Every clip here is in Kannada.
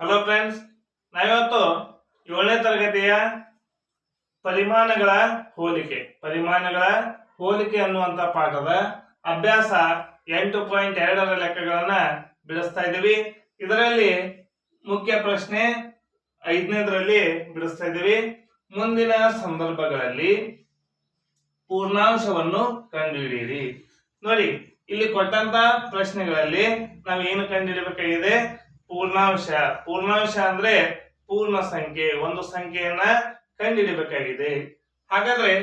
ಹಲೋ ಫ್ರೆಂಡ್ಸ್ ನಾವಿವತ್ತು ಏಳನೇ ತರಗತಿಯ ಪರಿಮಾಣಗಳ ಹೋಲಿಕೆ. ಪರಿಮಾಣಗಳ ಹೋಲಿಕೆ ಅನ್ನುವಂತ ಪಾಠದ ಅಭ್ಯಾಸ ಎಂಟು ಪಾಯಿಂಟ್ ಎರಡರ ಲೆಕ್ಕಗಳನ್ನ ಬಿಡಿಸ್ತಾ ಇದ್ದೀವಿ. ಇದರಲ್ಲಿ ಮುಖ್ಯ ಪ್ರಶ್ನೆ ಐದನೇದರಲ್ಲಿ ಬಿಡಿಸ್ತಾ ಇದ್ದೀವಿ. ಮುಂದಿನ ಸಂದರ್ಭಗಳಲ್ಲಿ ಪೂರ್ಣಾಂಶವನ್ನು ಕಂಡುಹಿಡಿಯಿರಿ. ನೋಡಿ, ಇಲ್ಲಿ ಕೊಟ್ಟಂತ ಪ್ರಶ್ನೆಗಳಲ್ಲಿ ನಾವು ಏನು ಕಂಡುಹಿಡಿಯಬೇಕಾಗಿದೆ? ಪೂರ್ಣಾಂಶ ಪೂರ್ಣಾಂಶ ಅಂದ್ರೆ ಪೂರ್ಣ ಸಂಖ್ಯೆ, ಒಂದು ಸಂಖ್ಯೆಯನ್ನ ಕಂಡುಹಿಡಿಯಬೇಕಾಗಿದೆ ಹಾಗಾದ್ರೆ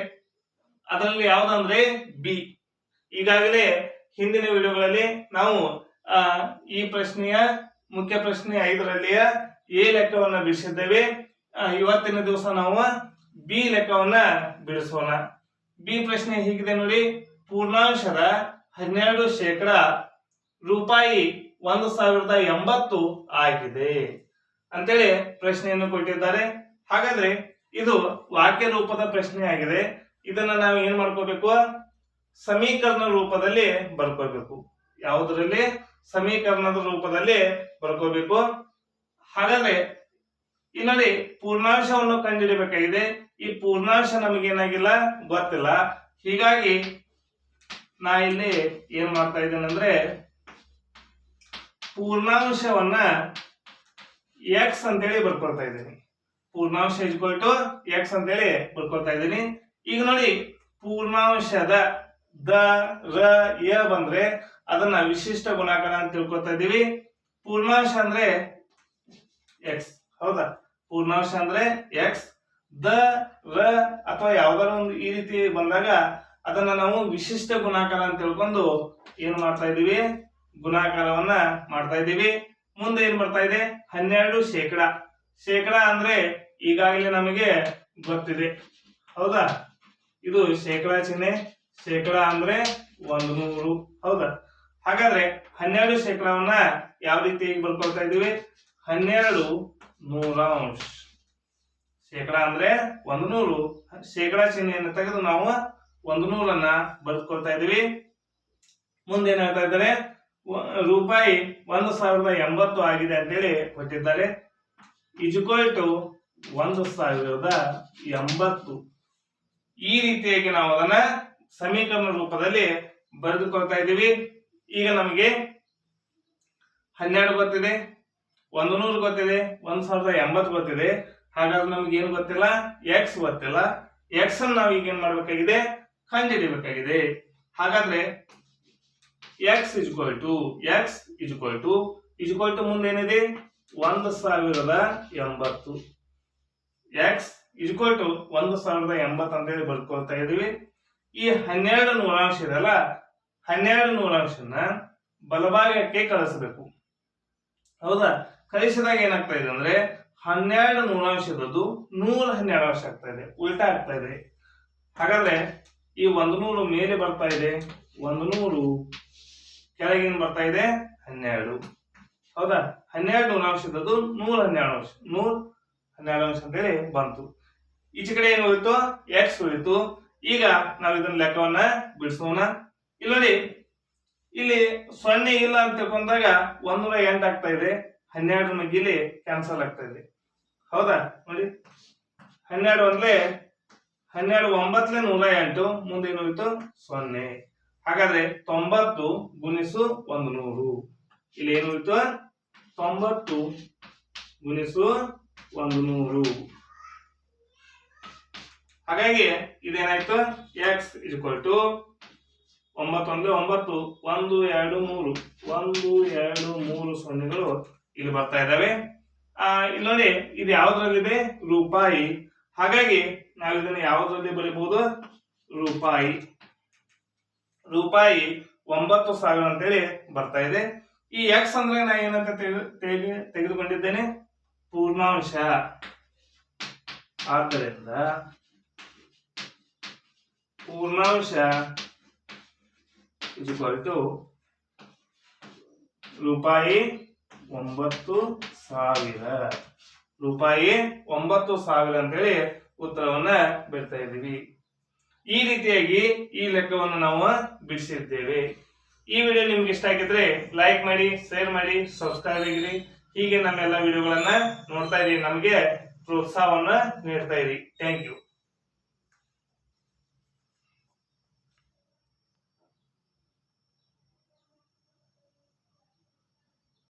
ಅದರಲ್ಲಿ ಯಾವ್ದಂದ್ರೆ ಬಿ ಈಗಾಗಲೇ ಹಿಂದಿನ ವಿಡಿಯೋಗಳಲ್ಲಿ ನಾವು ಈ ಪ್ರಶ್ನೆಯ ಮುಖ್ಯ ಪ್ರಶ್ನೆ ಐದರಲ್ಲಿಯ ಎ ಲೆಕ್ಕವನ್ನ ಬಿಡಿಸಿದ್ದೇವೆ. ಇವತ್ತಿನ ದಿವಸ ನಾವು ಬಿ ಲೆಕ್ಕವನ್ನ ಬಿಡಿಸೋಣ. ಬಿ ಪ್ರಶ್ನೆ ಹೀಗಿದೆ ನೋಡಿ. ಪೂರ್ಣಾಂಶದ ಹನ್ನೆರಡು ಶೇಕಡ ರೂಪಾಯಿ ಒಂದು ಸಾವಿರದ ಎಂಬತ್ತು ಆಗಿದೆ. ಅಂತೇಳಿ ಪ್ರಶ್ನೆಯನ್ನು ಕೊಟ್ಟಿದ್ದಾರೆ. ಹಾಗಾದ್ರೆ ಇದು ವಾಕ್ಯ ರೂಪದ ಪ್ರಶ್ನೆ ಆಗಿದೆ. ಇದನ್ನ ನಾವು ಏನ್ ಮಾಡ್ಕೋಬೇಕು? ಸಮೀಕರಣ ರೂಪದಲ್ಲಿ ಬರ್ಕೋಬೇಕು. ಯಾವುದರಲ್ಲಿ? ಸಮೀಕರಣದ ರೂಪದಲ್ಲಿ ಬರ್ಕೋಬೇಕು. ಹಾಗಾದ್ರೆ ಈ ಪೂರ್ಣಾಂಶವನ್ನು ಕಂಡುಹಿಡಿಯಬೇಕಾಗಿದೆ ಈ ಪೂರ್ಣಾಂಶ ನಮಗೇನಾಗಿಲ್ಲ? ಗೊತ್ತಿಲ್ಲ. ಹೀಗಾಗಿ ನಾ ಇಲ್ಲಿ ಏನ್ ಮಾಡ್ತಾ ಇದ್ದೇನೆ ಅಂದ್ರೆ ಪೂರ್ಣಾಂಶವನ್ನ ಎಕ್ಸ್ ಅಂತೇಳಿ ಬರ್ಕೊಳ್ತಾ ಇದ್ದೀನಿ. ಪೂರ್ಣಾಂಶ ಇಸ್ಕೊಲ್ ಟು ಎಕ್ಸ್ ಅಂತೇಳಿ ಬರ್ಕೊಳ್ತಾ ಇದ್ದೀನಿ. ಈಗ ನೋಡಿ, ಪೂರ್ಣಾಂಶದ ದ, ರ, ಯ ಬಂದ್ರೆ ಅದನ್ನ ವಿಶಿಷ್ಟ ಗುಣಾಕಾರ ಅಂತ ತಿಳ್ಕೊತಾ ಇದೀವಿ ಪೂರ್ಣಾಂಶ ಅಂದ್ರೆ ಎಕ್ಸ್ ಹೌದಾ? ಪೂರ್ಣಾಂಶ ಅಂದ್ರೆ ಎಕ್ಸ್ ದ, ರ ಅಥವಾ ಯಾವ್ದಾರ ಒಂದು ಈ ರೀತಿ ಬಂದಾಗ ಅದನ್ನ ನಾವು ವಿಶಿಷ್ಟ ಗುಣಾಕಾರ ಅಂತ ತಿಳ್ಕೊಂಡು ಏನ್ ಮಾಡ್ತಾ ಇದೀವಿ ಗುಣಾಕಾರವನ್ನ ಮಾಡ್ತಾ ಇದ್ದೀವಿ. ಮುಂದೆ ಏನ್ ಬರ್ತಾ ಇದೆ? ಹನ್ನೆರಡು ಶೇಕಡ. ಶೇಕಡ ಅಂದ್ರೆ ಈಗಾಗಲೇ ನಮಗೆ ಗೊತ್ತಿದೆ. ಹೌದಾ? ಇದು ಶೇಕಡ ಚಿಹ್ನೆ. ಶೇಕಡ ಅಂದ್ರೆ ಒಂದು ನೂರು. ಹೌದಾ? ಹಾಗಾದ್ರೆ ಹನ್ನೆರಡು ಶೇಕಡವನ್ನ ಯಾವ ರೀತಿ ಬರ್ಕೊಳ್ತಾ ಇದೀವಿ ಹನ್ನೆರಡು ನೂರಾಂಶ ಶೇಕಡ ಅಂದ್ರೆ ಒಂದು ನೂರು. ಶೇಕಡ ಚಿಹ್ನೆಯನ್ನು ತೆಗೆದು ನಾವು ಒಂದು ನೂರನ್ನ ಬರ್ಕೊಳ್ತಾ ಇದೀವಿ ಮುಂದೆ ಏನ್ ಹೇಳ್ತಾ ಇದ್ದಾರೆ? ರೂಪಾಯಿ ಒಂದು ಸಾವಿರದ ಎಂಬತ್ತು ಆಗಿದೆ ಅಂತೇಳಿ ಕೊಟ್ಟಿದ್ದಾರೆ. ಇಜುಕಲ್ ಟು ಒಂದು ಸಾವಿರದ ಎಂಬತ್ತು. ಈ ರೀತಿಯಾಗಿ ನಾವು ಅದನ್ನ ಸಮೀಕರಣ ರೂಪದಲ್ಲಿ ಬರೆದುಕೊಳ್ತಾ ಇದ್ದೀವಿ. ಈಗ ನಮಗೆ ಹನ್ನೆರಡು ಗೊತ್ತಿದೆ, ಒಂದು ನೂರು ಗೊತ್ತಿದೆ, ಒಂದು ಸಾವಿರದ ಎಂಬತ್ತು ಗೊತ್ತಿದೆ. ಹಾಗಾದ್ರೆ ನಮ್ಗೆ ಏನು ಗೊತ್ತಿಲ್ಲ? ಎಕ್ಸ್ ಗೊತ್ತಿಲ್ಲ. ಎಕ್ಸ್ ಅನ್ನು ನಾವು ಈಗ ಏನ್ ಮಾಡ್ಬೇಕಾಗಿದೆ? ಕಂಡುಹಿಡಿಬೇಕಾಗಿದೆ. ಹಾಗಾದ್ರೆ x equal to x equal to equal to ಮುಂದೆ ಏನಿದೆ? ಒಂದು ಸಾವಿರದ ಎಂಬತ್ತು. ಎಕ್ಸ್ ಇಜ್ಕೊಲ್ ಟು ಒಂದು ಸಾವಿರದ ಎಂಬತ್ತು ಅಂತೇಳಿ ಬರ್ಕೊಳ್ತಾ ಇದೀವಿ ಈ ಹನ್ನೆರಡು ನೂರಾಂಶ ಇದೆಲ್ಲ ಹನ್ನೆರಡು ನೂರಾಂಶನ ಬಲಭಾಗಕ್ಕೆ ಕಳಿಸಬೇಕು. ಹೌದಾ? ಕಳಿಸಿದಾಗ ಏನಾಗ್ತಾ ಇದೆ ಅಂದ್ರೆ ಹನ್ನೆರಡು ನೂರಾಂಶದದ್ದು ನೂರ ಹನ್ನೆರಡು ಅಂಶ ಆಗ್ತಾ ಇದೆ. ಉಲ್ಟಾ ಆಗ್ತಾ ಇದೆ. ಹಾಗಾದ್ರೆ ಈ ಒಂದು ನೂರು ಮೇಲೆ ಬರ್ತಾ ಇದೆ. ಒಂದು ನೂರು ಕೆಳಗೇನು ಬರ್ತಾ ಇದೆ ಹನ್ನೆರಡು. ಹೌದಾ? ಹನ್ನೆರಡು ನೂರಾಂಶದದ್ದು ನೂರ ಹನ್ನೆರಡು ಅಂಶ, ನೂರ ಹನ್ನೆರಡು ಅಂಶ ಅಂತೇಳಿ ಬಂತು. ಈಚೆ ಕಡೆ ಏನು ಉಳಿತು ಎಕ್ಸ್ ಉಳಿತು ಈಗ ನಾವು ಇದನ್ನ ಲೆಕ್ಕವನ್ನ ಬಿಡಿಸೋಣ. ಇಲ್ಲಿ ನೋಡಿ, ಇಲ್ಲಿ ಸೊನ್ನೆ ಇಲ್ಲ ಅಂತ ತಿಳ್ಕೊಂಡಾಗ ಒಂದೂರ ಎಂಟು ಆಗ್ತಾ ಇದೆ. ಹನ್ನೆರಡು ಮಗ್ಗಿಲಿ ಕ್ಯಾನ್ಸಲ್ ಆಗ್ತಾ ಇದೆ. ಹೌದಾ? ನೋಡಿ, ಹನ್ನೆರಡು ಅಂದ್ರೆ ಹನ್ನೆರಡು ಒಂಬತ್ತಲೆ ನೂರ ಎಂಟು, ಮುಂದೆ ಏನು ಸೊನ್ನೆ. ಹಾಗಾದ್ರೆ ತೊಂಬತ್ತು ಗುಣಿಸು ಒಂದು ನೂರು. ಇಲ್ಲಿ ಏನು ಹೋಯ್ತು? ತೊಂಬತ್ತು ಗುಣಿಸು ಒಂದು ನೂರು. ಹಾಗಾಗಿ ಇದೇನಾಯ್ತು? ಎಕ್ಸ್ ಇಕ್ವಲ್ ಟು ಒಂಬತ್ತು ಒಂದು ಒಂಬತ್ತು, ಒಂದು, ಎರಡು, ಮೂರು. ಒಂದು, ಎರಡು, ಮೂರು ಸೊನ್ನೆಗಳು ಇಲ್ಲಿ ಬರ್ತಾ ಇದ್ದಾವೆ. ಆ ನೋಡಿ, ಇದು ಯಾವ್ದ್ರಲ್ಲಿದೆ? ರೂಪಾಯಿ. ಹಾಗಾಗಿ ನಾವು ಇದನ್ನು ಯಾವ್ದ್ರಲ್ಲಿ ಬರೀಬಹುದು ರೂಪಾಯಿ. ರೂಪಾಯಿ ಒಂಬತ್ತು ಸಾವಿರ ಅಂತೇಳಿ ಬರ್ತಾ ಇದೆ. ಈ ಎಕ್ಸ್ ಅಂದ್ರೆ ನಾ ಏನಂತ ತೆಗೆದು, ತೆಗೆ- ತೆಗೆದುಕೊಂಡಿದ್ದೇನೆ? ಪೂರ್ಣಾಂಶ. ಆದ್ದರಿಂದ ಪೂರ್ಣಾಂಶ ಇದು ರೂಪಾಯಿ ಒಂಬತ್ತು ಸಾವಿರ. ರೂಪಾಯಿ ಒಂಬತ್ತು ಸಾವಿರ ಅಂತೇಳಿ ಉತ್ತರವನ್ನ ಬಿಡ್ತಾ ಇದ್ದೀವಿ. ಈ ರೀತಿಯಾಗಿ ಈ ಲೆಕ್ಕವನ್ನು ನಾವು ಬಿಡಿಸಿದ್ದೇವೆ ಈ ವಿಡಿಯೋ ನಿಮ್ಗೆ ಇಷ್ಟ ಆಗಿದ್ರೆ ಲೈಕ್ ಮಾಡಿ ಶೇರ್ ಮಾಡಿ ಸಬ್ಸ್ಕ್ರೈಬ್ ಆಗಿರಿ. ಹೀಗೆ ನಮ್ಮೆಲ್ಲ ವಿಡಿಯೋಗಳನ್ನ ನೋಡ್ತಾ ಇರಿ. ನಮಗೆ ಪ್ರೋತ್ಸಾಹವನ್ನು ನೀಡ್ತಾ ಇರಿ. Thank you